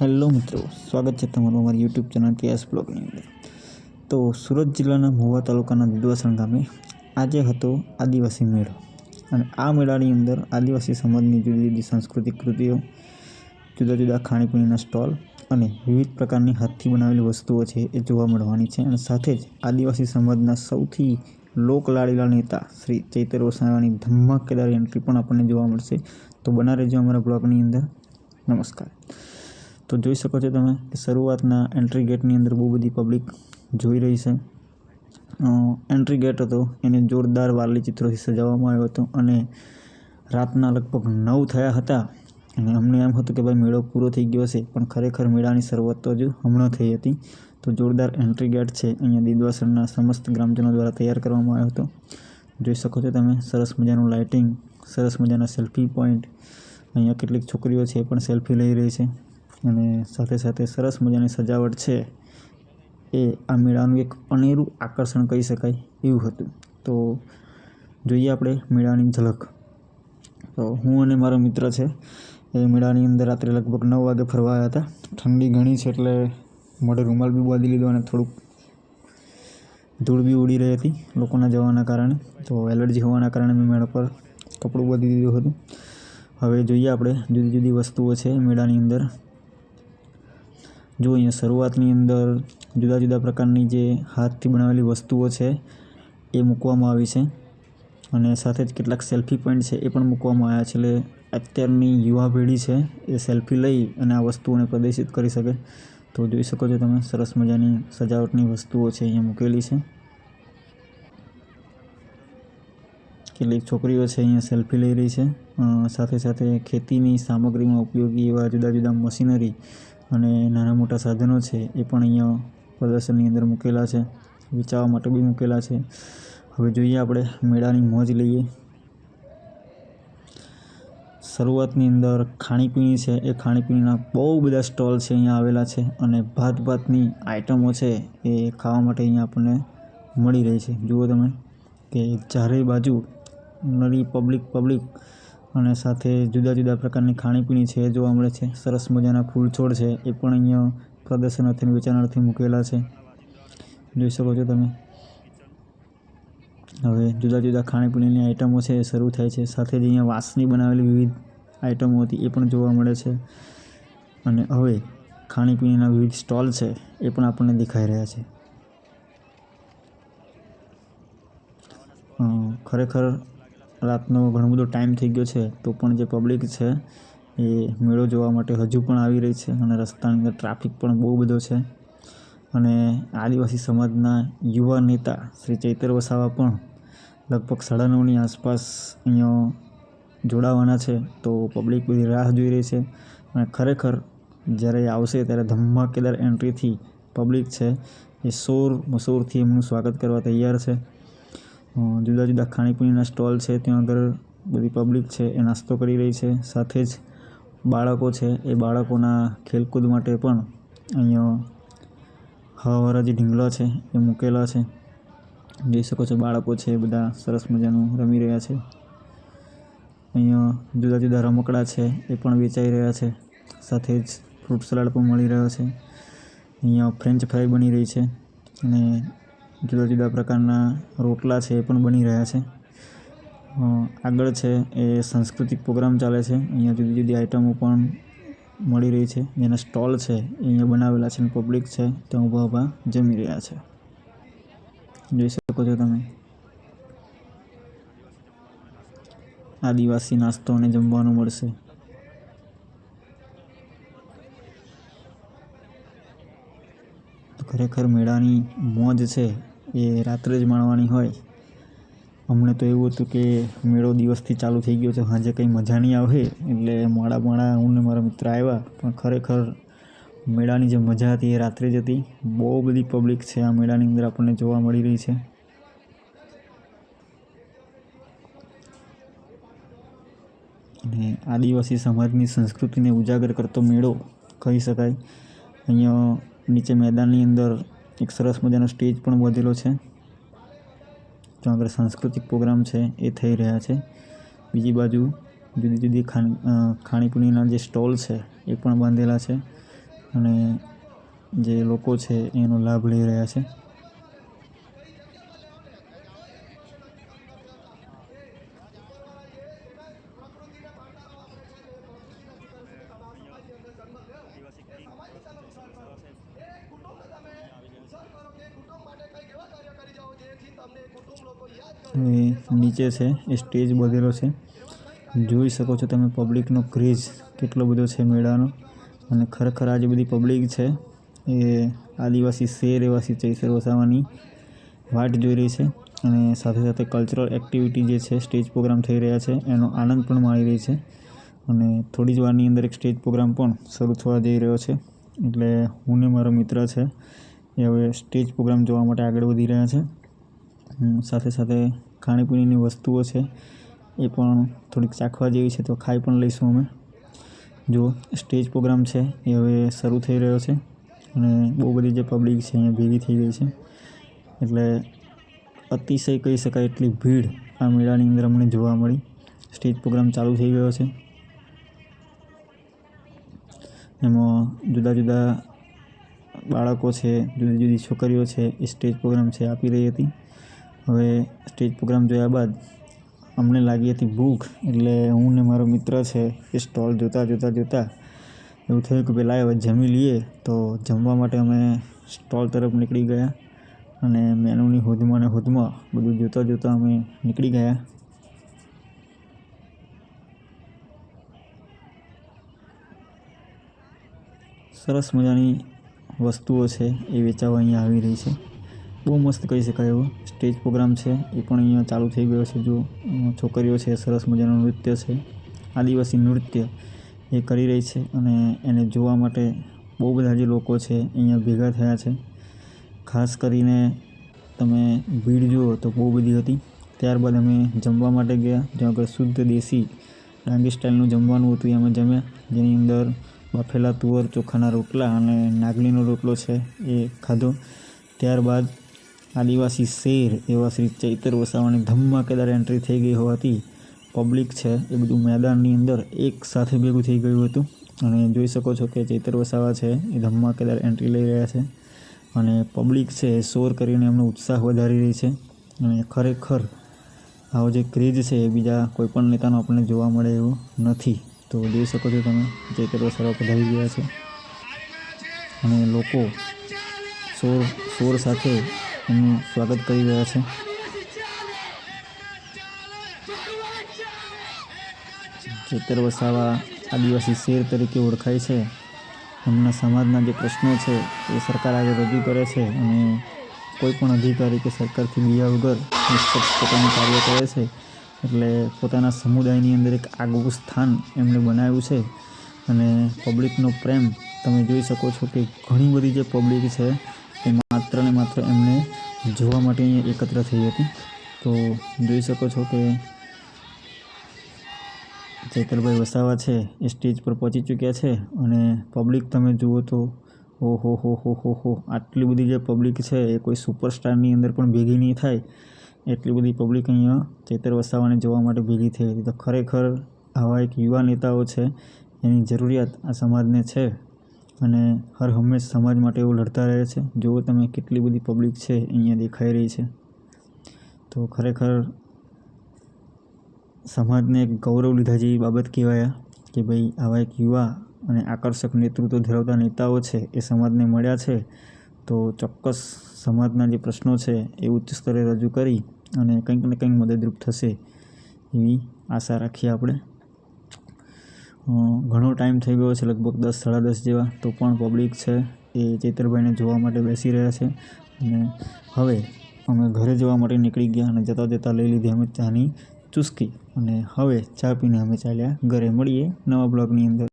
Hello મિત્રો, સ્વાગત છે તમારું અમારી યુટ્યુબ ચેનલ કેએસ બ્લોગની અંદર. તો સુરત જિલ્લાના મહુવા તાલુકાના દુધવાસણ ગામે આજે હતો આદિવાસી મેળો અને આ મેળાની અંદર આદિવાસી સમાજની જુદી જુદી સાંસ્કૃતિક કૃતિઓ, જુદા જુદા ખાણીપીણીના સ્ટોલ અને વિવિધ પ્રકારની હાથથી બનાવેલી વસ્તુઓ છે એ જોવા મળવાની છે અને સાથે જ આદિવાસી સમાજના સૌથી લોકલાડીલા નેતા શ્રી ચૈતર વસાવાની ધમાકેદાર એન્ટ્રી પણ આપણને જોવા મળશે. તો બના રહેજો અમારા બ્લોગની અંદર. નમસ્કાર. તો જોઈ શકો છો તમે કે શરૂઆતના એન્ટ્રી ગેટની અંદર બહુ બધી પબ્લિક જોઈ રહી છે. એન્ટ્રી ગેટ હતો, એને જોરદાર વારલી ચિત્રોથી સજાવવામાં આવ્યો હતો અને રાતના લગભગ નવ થયા હતા. અને અમને એમ હતું કે ભાઈ મેળો પૂરો થઈ ગયો છે પણ ખરેખર મેળાની શરૂઆત તો હજુ હમણાં થઈ હતી. તો જોરદાર એન્ટ્રી ગેટ છે, અહીંયા દિદવાસરના સમસ્ત ગ્રામજનો દ્વારા તૈયાર કરવામાં આવ્યો હતો. જોઈ શકો છો તમે, સરસ મજાનું લાઇટિંગ સરસ મજાના સેલ્ફી પોઈન્ટ અહીંયા કેટલીક છોકરીઓ છે એ પણ સેલ્ફી લઈ રહી છે. અને સાથે સાથે સરસ મજાની સજાવટ છે એ આ મેળાનું એક અનેરું આકર્ષણ કહી શકાય એવું હતું. તો જોઈએ આપણે મેળાની ઝલક. તો હું અને મારો મિત્ર છે એ મેળાની અંદર રાત્રે લગભગ નવ વાગે ફરવા આવ્યા હતા. ઠંડી ઘણી છે એટલે મોઢે રૂમાલ બી બાંધી લીધો અને થોડુંક ધૂળ બી ઉડી રહી હતી લોકોના જવાના કારણે. તો એલર્જી હોવાના કારણે મેં મેળા પર કપડું બાંધી દીધું હતું. હવે જોઈએ આપણે જુદી જુદી વસ્તુઓ છે મેળાની અંદર. જો અહીંયા શરૂઆતની અંદર જુદા જુદા પ્રકારની જે હાથથી બનાવેલી વસ્તુઓ છે એ મૂકવામાં આવી છે. અને સાથે જ કેટલાક સેલ્ફી પોઈન્ટ છે એ પણ મૂકવામાં આવ્યા છે. એટલે અત્યારની યુવા પેઢી છે એ સેલ્ફી લઈ અને આ વસ્તુઓને પ્રદર્શિત કરી શકે. તો જોઈ શકો છો તમે, સરસ મજાની સજાવટની વસ્તુઓ છે અહીંયા મૂકેલી છે. કેટલીક છોકરીઓ છે અહીંયા સેલ્ફી લઈ રહી છે. સાથે સાથે ખેતીની સામગ્રીમાં ઉપયોગી એવા જુદા જુદા મશીનરી અને નાના મોટા સાધનો છે એ પણ અહીંયા પ્રદર્શનની અંદર મૂકેલા છે, વેચાવા માટે બી મૂકેલા છે. હવે જોઈએ આપણે મેળાની મોજ લઈએ. શરૂઆતની અંદર ખાણીપીણી છે, એ ખાણીપીણીના બહુ બધા સ્ટોલ છે અહીંયા આવેલા છે અને ભાત ભાતની આઇટમો છે એ ખાવા માટે અહીંયા આપણને મળી રહી છે. જુઓ તમે કે ચારેય બાજુ નરી પબ્લિક પબ્લિક અને સાથે જુદા જુદા પ્રકારની ખાણીપીણી છે એ જોવા મળે છે. સરસ મજાના ફૂલ છોડ છે, એ પણ અહીંયા પ્રદર્શન અર્થે વેચાણ મૂકેલા છે. જોઈ શકો છો તમે. હવે જુદા જુદા ખાણીપીણીની આઇટમો છે, એ શરૂ થાય છે. સાથે જ અહીંયા વાંસની બનાવેલી વિવિધ આઇટમો હતી, એ પણ જોવા મળે છે. અને હવે ખાણીપીણીના વિવિધ સ્ટોલ છે, એ પણ આપણને દેખાઈ રહ્યા છે. ખરેખર રાતનો ઘણો બધો ટાઈમ થઈ ગયો છે, તો પણ જે પબ્લિક છે, એ મેળો જોવા માટે હજુ પણ આવી રહી છે અને રસ્તાની અંદર ટ્રાફિક પણ બહુ બધો છે. અને આદિવાસી સમાજના યુવા નેતા શ્રી ચૈતર વસાવા પણ લગભગ સાડા નવની આસપાસ અહીંયા જોડાવાના છે, તો પબ્લિક બધી રાહ જોઈ રહી છે. અને ખરેખર જ્યારે આવશે ત્યારે ધમાકેદાર એન્ટ્રીથી પબ્લિક છે, એ સોર મશોરથી એમનું સ્વાગત કરવા તૈયાર છે. જુદા જુદા ખાણીપીણીના સ્ટોલ છે, ત્યાં આગળ બધી પબ્લિક છે, એ નાસ્તો કરી રહી છે. સાથે જ બાળકો છે, એ બાળકોના ખેલકૂદ માટે પણ અહીંયા હવાવાળા જે ઢીંગલા છે, એ મૂકેલા છે. જોઈ શકો છો બાળકો છે, એ બધા સરસ મજાનું રમી રહ્યા છે. અહીંયા જુદા જુદા રમકડા છે, એ પણ વેચાઈ રહ્યા છે. સાથે જ ફ્રૂટ સલાડ પણ મળી રહ્યો છે. અહીંયા ફ્રેન્ચ ફ્રાય બની રહી છે અને જુદા જુદા પ્રકારના રોટલા છે એ પણ બની રહ્યા છે. આગળ છે એ સાંસ્કૃતિક પ્રોગ્રામ ચાલે છે. અહીંયા જુદી જુદી આઇટમો પણ મળી રહી છે. જેના સ્ટોલ છે એ અહીંયા બનાવેલા છે અને પબ્લિક છે ત્યાં ઊભા ઊભા જમી રહ્યા છે. જોઈ શકો છો તમે. આદિવાસી નાસ્તો અને જમવાનું મળશે. ખરેખર મેળાની મોજ છે એ રાત્રે જ માણવાની હોય. અમને તો એવું હતું કે મેળો દિવસથી ચાલુ થઈ ગયો છે સાંજે કંઈ મજા નહીં આવે, એટલે મોડા મોડા હું ને મારા મિત્ર આવ્યા, પણ ખરેખર મેળાની જે મજા હતી એ રાત્રે જ હતી. બહુ બધી પબ્લિક છે આ મેળાની અંદર આપણને જોવા મળી રહી છે. અને આદિવાસી સમાજની સંસ્કૃતિને ઉજાગર કરતો મેળો કહી શકાય. અહીંયા નીચે મેદાનની અંદર એક સરસ મજાનો સ્ટેજ પણ વધેલો છે. ત્યાં આગળ સાંસ્કૃતિક પ્રોગ્રામ છે, એ થઈ રહ્યા છે. બીજી બાજુ જુદી જુદી ખાણી ખાણીપીણીના જે સ્ટોલ છે, એ પણ બાંધેલા છે. અને જે લોકો છે, એનો લાભ લઈ રહ્યા છે. હવે નીચે છે, એ સ્ટેજ બધેલો છે. જોઈ શકો છો તમે પબ્લિકનો ક્રેઝ કેટલો બધો છે મેળાનો. અને ખરેખર આ જે બધી પબ્લિક છે, એ આદિવાસી શેર રહેવાસી ચૈતર વસાવાની વાટ જોઈ રહી છે. અને સાથે સાથે કલ્ચરલ એક્ટિવિટી જે છે સ્ટેજ પ્રોગ્રામ થઈ રહ્યા છે, એનો આનંદ પણ માણી રહી છે. અને થોડી જ વારની અંદર એક સ્ટેજ પ્રોગ્રામ પણ શરૂ થવા જઈ રહ્યો છે. એટલે હું ને મારો મિત્ર છે, એ હવે સ્ટેજ પ્રોગ્રામ જોવા માટે આગળ વધી રહ્યા છે. સાથે સાથે ખાણીપીણીની વસ્તુઓ છે, એ પણ થોડીક ચાખવા જેવી છે, તો ખાઈ પણ લઈશું અમે. જો, સ્ટેજ પ્રોગ્રામ છે, એ હવે શરૂ થઈ રહ્યો છે અને બહુ બધી જે પબ્લિક છે, અહીંયા ભેગી થઈ ગઈ છે. એટલે અતિશય કહી શકાય એટલી ભીડ આ મેળાની અંદર અમને જોવા મળી. સ્ટેજ પ્રોગ્રામ ચાલુ થઈ ગયો છે. એમાં જુદા જુદા બાળકો છે, જુદી જુદી છોકરીઓ છે, એ સ્ટેજ પ્રોગ્રામ છે, આપી રહી હતી. હવે સ્ટેજ પ્રોગ્રામ જોયા બાદ અમને લાગી હતી ભૂખ, એટલે હું ને મારો મિત્ર છે એ સ્ટોલ જોતા જોતા જોતા એવું થયું કે પહેલાં હવે જમી લઈએ, તો જમવા માટે અમે સ્ટોલ તરફ નીકળી ગયા અને મેનુની હોદમાં ને હોદમાં બધું જોતાં જોતાં અમે નીકળી ગયા. સરસ મજાની વસ્તુઓ છે એ વેચાવા અહીંયા આવી રહી છે. બહુ મસ્ત કહી શકાય એવો. સ્ટેજ પ્રોગ્રામ છે, એ પણ અહીંયા ચાલુ થઈ ગયો છે. જો છોકરીઓ છે, સરસ મજાનું નૃત્ય છે. આદિવાસી નૃત્ય એ કરી રહી છે અને એને જોવા માટે બહુ બધા જે લોકો છે અહીંયા ભેગા થયા છે. ખાસ કરીને તમે ભીડ જુઓ તો બહુ બધી હતી. ત્યારબાદ અમે જમવા માટે ગયા, જ્યાં આગળ શુદ્ધ દેશી ડાંગી સ્ટાઇલનું જમવાનું હતું. એ અમે જમ્યા. જેની અંદર બફેલા તુવર, ચોખાના રોટલા અને નાગલીનો રોટલો છે એ ખાધો. ત્યારબાદ આદિવાસી શેર એવા શ્રી ચૈતર વસાવાની ધમાકેદાર એન્ટ્રી થઈ ગઈ હોવાથી પબ્લિક છે એ બધું મેદાનની અંદર એક સાથે ભેગું થઈ ગયું હતું. અને જોઈ શકો છો કે ચૈતર વસાવા છે એ ધમાકેદાર એન્ટ્રી લઈ રહ્યા છે. અને પબ્લિક છે એ શોર કરીને એમનો ઉત્સાહ વધારી રહી છે. અને ખરેખર આવો જે ક્રેઝ છે એ બીજા કોઈપણ નેતાનો આપણને જોવા મળે એવું નથી. તો જોઈ શકો છો તમે, ચૈતર વસાવા પધારી ગયા છે. અને લોકો શોર શોર સાથે એમનું સ્વાગત કરી રહ્યા છે. ચેતર વસાવા આદિવાસી શેર તરીકે ઓળખાય છે. એમના સમાજના જે પ્રશ્નો છે, એ સરકાર આગળ રજૂ કરે છે અને કોઈ પણ અધિકારી કે સરકારથી બીજા વગર નિષ્પક્ષ પોતાનું કાર્ય કરે છે. એટલે પોતાના સમુદાયની અંદર એક આગવું સ્થાન એમણે બનાવ્યું છે. અને પબ્લિકનો પ્રેમ તમે જોઈ શકો છો કે ઘણી બધી જે પબ્લિક છે માત્ર ને માત્ર એમને જોવા માટે અહીંયા એકત્ર થઈ હતી. તો જોઈ શકો છો કે ચૈતરભાઈ વસાવા છે, એ સ્ટેજ પર પહોંચી ચૂક્યા છે અને પબ્લિક તમે જુઓ તો ઓ હો હો હો હો હો, આટલી બધી જે પબ્લિક છે એ કોઈ સુપરસ્ટારની અંદર પણ ભેગી નહીં થાય. એટલી બધી પબ્લિક અહીંયા ચૈતર વસાવાને જોવા માટે ભેગી થઈ હતી. તો ખરેખર આવા એક યુવા નેતાઓ છે, એની જરૂરિયાત આ સમાજને છે. અને હર હંમેશ સમાજ માટે એવું લડતા રહે છે. જુઓ તમે કેટલી બધી પબ્લિક છે અહીંયા દેખાઈ રહી છે. તો ખરેખર સમાજને એક ગૌરવ લીધા જેવી બાબત કહેવાય કે ભાઈ આવા એક યુવા અને આકર્ષક નેતૃત્વ ધરાવતા નેતાઓ છે એ સમાજને મળ્યા છે. તો ચોક્કસ સમાજના જે પ્રશ્નો છે એ ઉચ્ચ સ્તરે રજૂ કરી અને કંઈક ને કંઈક મદદરૂપ થશે એવી આશા રાખીએ આપણે. ઘણો ટાઈમ થઈ ગયો છે, લગભગ દસ, સાડા દસ જેવા, તો પણ પબ્લિક છે એ ચૈતરભાઈને જોવા માટે બેસી રહ્યા છે. અને હવે અમે ઘરે જવા માટે નીકળી ગયા અને જતાં જતાં લઈ લીધી અમે ચાની ચુસ્કી. અને હવે ચા પીને અમે ચાલ્યા ઘરે મળીએ નવા બ્લોગની અંદર.